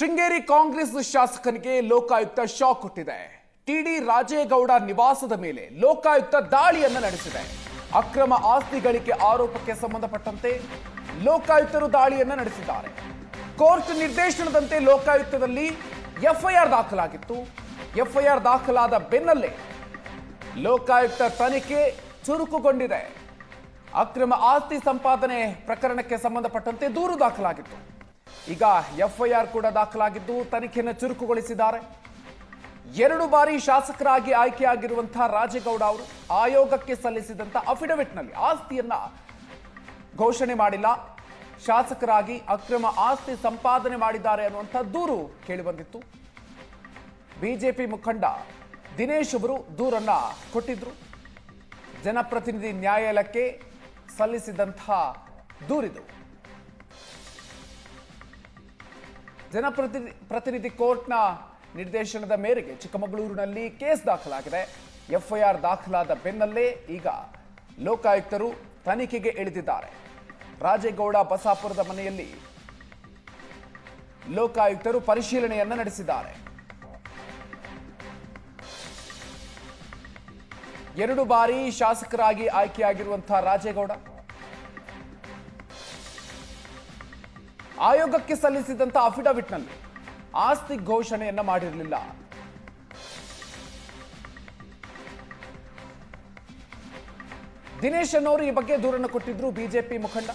ಶೃಂಗೇರಿ ಕಾಂಗ್ರೆಸ್ ಶಾಸಕನಿಗೆ ಲೋಕಾಯುಕ್ತ ಶಾಕ್ ಕೊಟ್ಟಿದೆ. ಟಿಡಿ ರಾಜೇಗೌಡ ನಿವಾಸದ ಮೇಲೆ ಲೋಕಾಯುಕ್ತ ದಾಳಿಯನ್ನು ನಡೆಸಿದೆ. ಅಕ್ರಮ ಆಸ್ತಿ ಗಳಿಕೆ ಆರೋಪಕ್ಕೆ ಸಂಬಂಧಪಟ್ಟಂತೆ ಲೋಕಾಯುಕ್ತರು ದಾಳಿಯನ್ನು ನಡೆಸಿದ್ದಾರೆ. ಕೋರ್ಟ್ ನಿರ್ದೇಶನದಂತೆ ಲೋಕಾಯುಕ್ತದಲ್ಲಿ ಎಫ್ಐಆರ್ ದಾಖಲಾಗಿತ್ತು. ಎಫ್ಐಆರ್ ದಾಖಲಾದ ಬೆನ್ನಲ್ಲೇ ಲೋಕಾಯುಕ್ತ ತನಿಖೆ ಚುರುಕುಗೊಂಡಿದೆ. ಅಕ್ರಮ ಆಸ್ತಿ ಸಂಪಾದನೆ ಪ್ರಕರಣಕ್ಕೆ ಸಂಬಂಧಪಟ್ಟಂತೆ ದೂರು ದಾಖಲಾಗಿತ್ತು. ಈಗ ಎಫ್ಐಆರ್ ಕೂಡ ದಾಖಲಾಗಿದ್ದು ತನಿಖೆಯನ್ನು ಚುರುಕುಗೊಳಿಸಿದ್ದಾರೆ. ಎರಡು ಬಾರಿ ಶಾಸಕರಾಗಿ ಆಯ್ಕೆಯಾಗಿರುವಂತಹ ರಾಜೇಗೌಡ ಅವರು ಆಯೋಗಕ್ಕೆ ಸಲ್ಲಿಸಿದಂತ ಅಫಿಡವಿಟ್ನಲ್ಲಿ ಆಸ್ತಿಯನ್ನ ಘೋಷಣೆ ಮಾಡಿಲ್ಲ. ಶಾಸಕರಾಗಿ ಅಕ್ರಮ ಆಸ್ತಿ ಸಂಪಾದನೆ ಮಾಡಿದ್ದಾರೆ ಅನ್ನುವಂಥ ದೂರು ಕೇಳಿಬಂದಿತ್ತು. ಬಿಜೆಪಿ ಮುಖಂಡ ದಿನೇಶ್ ಅವರು ದೂರನ್ನ ಕೊಟ್ಟಿದ್ರು. ಜನಪ್ರತಿನಿಧಿ ನ್ಯಾಯಾಲಯಕ್ಕೆ ಸಲ್ಲಿಸಿದಂತಹ ದೂರಿದು. ಜನಪ್ರತಿನಿಧಿ ಪ್ರತಿನಿಧಿ ಕೋರ್ಟ್ನ ನಿರ್ದೇಶನದ ಮೇರೆಗೆ ಚಿಕ್ಕಮಗಳೂರಿನಲ್ಲಿ ಕೇಸ್ ದಾಖಲಾಗಿದೆ. ಎಫ್ಐಆರ್ ದಾಖಲಾದ ಬೆನ್ನಲ್ಲೇ ಈಗ ಲೋಕಾಯುಕ್ತರು ತನಿಖೆಗೆ ಇಳಿದಿದ್ದಾರೆ. ರಾಜೇಗೌಡ ಬಸಾಪುರದ ಮನೆಯಲ್ಲಿ ಲೋಕಾಯುಕ್ತರು ಪರಿಶೀಲನೆಯನ್ನ ನಡೆಸಿದ್ದಾರೆ. ಎರಡು ಬಾರಿ ಶಾಸಕರಾಗಿ ಆಯ್ಕೆಯಾಗಿರುವಂತಹ ರಾಜೇಗೌಡ ಆಯೋಗಕ್ಕೆ ಸಲ್ಲಿಸಿದಂತ ಅಫಿಡವಿಟ್ನಲ್ಲಿ ಆಸ್ತಿ ಘೋಷಣೆಯನ್ನ ಮಾಡಿರಲಿಲ್ಲ. ದಿನೇಶ್ ಅನ್ನೋರು ಈ ಬಗ್ಗೆ ದೂರನ್ನು ಕೊಟ್ಟಿದ್ರು ಬಿಜೆಪಿ ಮುಖಂಡ.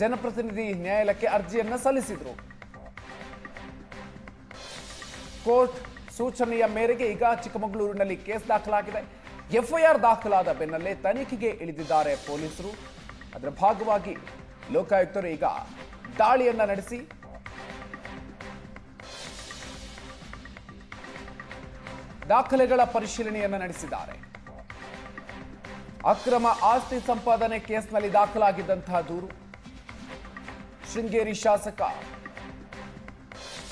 ಜನಪ್ರತಿನಿಧಿ ನ್ಯಾಯಾಲಯಕ್ಕೆ ಅರ್ಜಿಯನ್ನ ಸಲ್ಲಿಸಿದ್ರು. ಕೋರ್ಟ್ ಸೂಚನೆಯ ಮೇರೆಗೆ ಈಗ ಚಿಕ್ಕಮಗಳೂರಿನಲ್ಲಿ ಕೇಸ್ ದಾಖಲಾಗಿದೆ. ಎಫ್ಐಆರ್ ದಾಖಲಾದ ಬೆನ್ನಲ್ಲೇ ತನಿಖೆಗೆ ಇಳಿದಿದ್ದಾರೆ ಪೊಲೀಸರು. ಅದರ ಭಾಗವಾಗಿ ಲೋಕಾಯುಕ್ತರು ಈಗ ದಾಳಿಯನ್ನ ನಡೆಸಿ. ದಾಖಲೆಗಳ ಪರಿಶೀಲನೆಯನ್ನ ನಡೆಸಿದ್ದಾರೆ. ಅಕ್ರಮ ಆಸ್ತಿ ಸಂಪಾದನೆ ಕೇಸ್ನಲ್ಲಿ ದಾಖಲಾಗಿದ್ದಂತಹ ದೂರು. ಶೃಂಗೇರಿ ಶಾಸಕ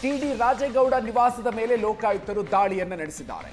ಟಿಡಿ ರಾಜೇಗೌಡ ನಿವಾಸದ ಮೇಲೆ ಲೋಕಾಯುಕ್ತರು ದಾಳಿಯನ್ನ ನಡೆಸಿದ್ದಾರೆ.